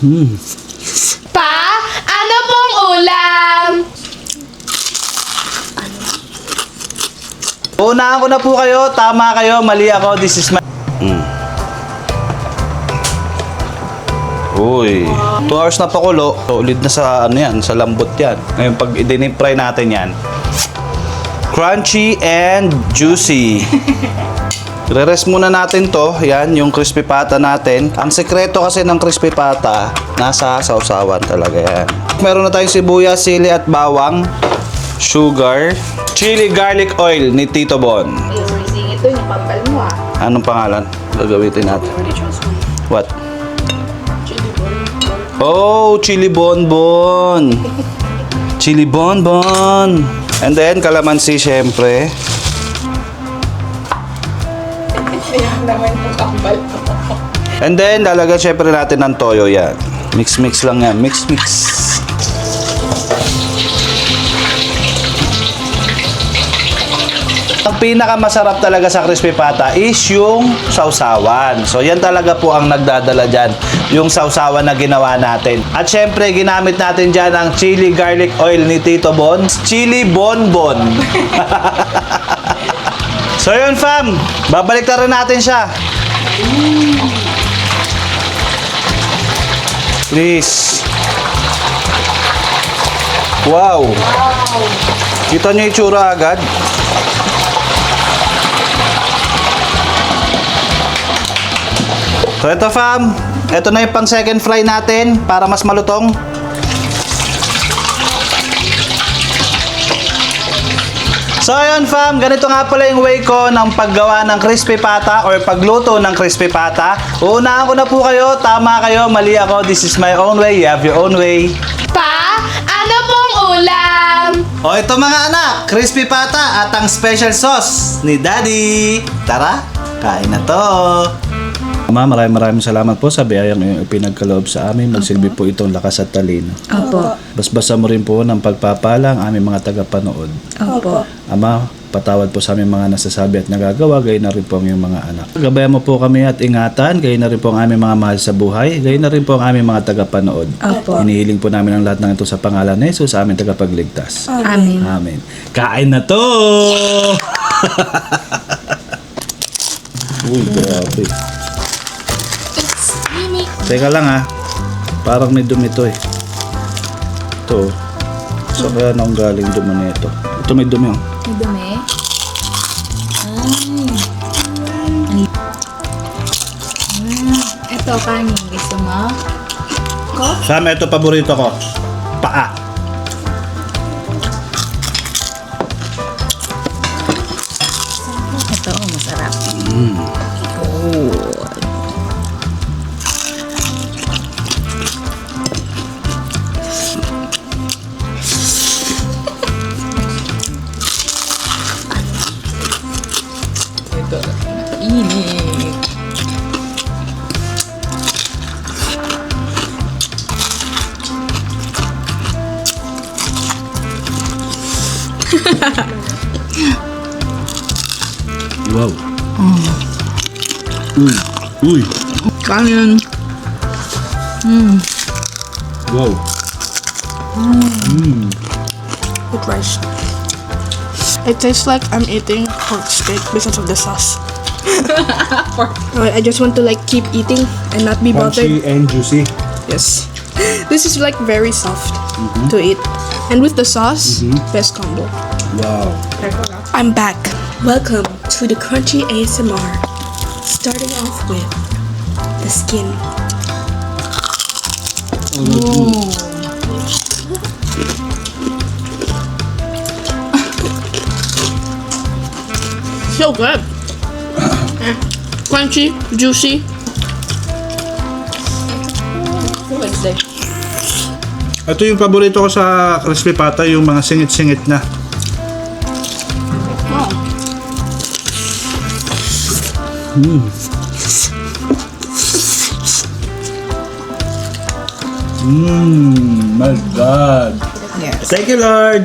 Hmm. Pa, ano pong ulam? Unahan ko na po kayo. Tama kayo. Mali ako. This is my... Mm. Uy. 2 hours na pakulo. So, ulit na sa ano yan. Sa lambot yan. Ngayon pag i-fry natin yan. Crunchy and juicy. Re-rest muna natin to. Yan, yung crispy pata natin. Ang sekreto kasi ng crispy pata, nasa sausawan talaga yan. Meron na tayong sibuyas, sili at bawang. Sugar. Chili garlic oil ni Tito Bon. Ising ito yung pampal mo ah. Anong pangalan? Gagamitin natin. What? Oh, chili bonbon. chili bonbon. And then, kalamansi, syempre. Ayan naman yung pampal mo. And then, lalagyan syempre natin ng toyo yan. Mix-mix lang yan. Mix-mix. Ang pinakamasarap talaga sa crispy pata is yung sausawan. So, yan talaga po ang nagdadala dyan. Yung sausawan na ginawa natin. At syempre, ginamit natin dyan ang chili garlic oil ni Tito Bon. Chili bonbon. so, yun fam. Babalik na natin siya. Please. Wow. Kita niyo itsura agad? So ito fam, ito na yung pang second fry natin para mas malutong. So ayun fam, ganito nga pala yung way ko ng paggawa ng crispy pata or pagluto ng crispy pata. Uunahan ko na po kayo, tama kayo, mali ako. This is my own way, you have your own way. Pa, ano pong ulam? O ito mga anak, crispy pata at ang special sauce ni Daddy. Tara, kain na to. Ama, maraming maraming salamat po sa biyayang iyong ipinagkaloob sa amin. Magsilbi po itong lakas at talino. Opo. Basbasa mo rin po ng pagpapala ang aming mga tagapanood. Opo. Ama, patawad po sa aming mga nasasabi at nagagawa, gayon na rin po ang iyong mga anak. Gabayan mo po kami at ingatan, gayon na rin po ang aming mga mahal sa buhay, gayon na rin po ang aming mga tagapanood. Opo. Hinihiling po namin ang lahat ng ito sa pangalan ni Jesus, sa aming tagapagligtas. Amen. Amen. Kain na to! Uy, grabe. Teka lang ha. Parang may dumi to eh. Ito. oh. Sa kaya nang galing dumi na ito. Ito may dumi oh. May dumi. Ay. Mm, ito, kanin. Gusto mo? Ko? Sam, ito paborito ko. Paa. Ito, masarap. Ito, init. Wow. Uy. Uy. Kanin. Wow. Mm. Mm. with rice. It tastes like I'm eating pork steak because of the sauce. I I just want to like keep eating and not be bothered. Crunchy and juicy. Yes. This is like very soft mm-hmm. to eat. And with the sauce, mm-hmm. best combo. Wow. I'm back. Welcome to the crunchy ASMR. Starting off with the skin. so good. Crunchy, juicy. Wednesday. Ito yung paborito ko sa crispy pata, yung mga singit-singit na. Mm. Mm, my God. Yes. Thank you, Lord.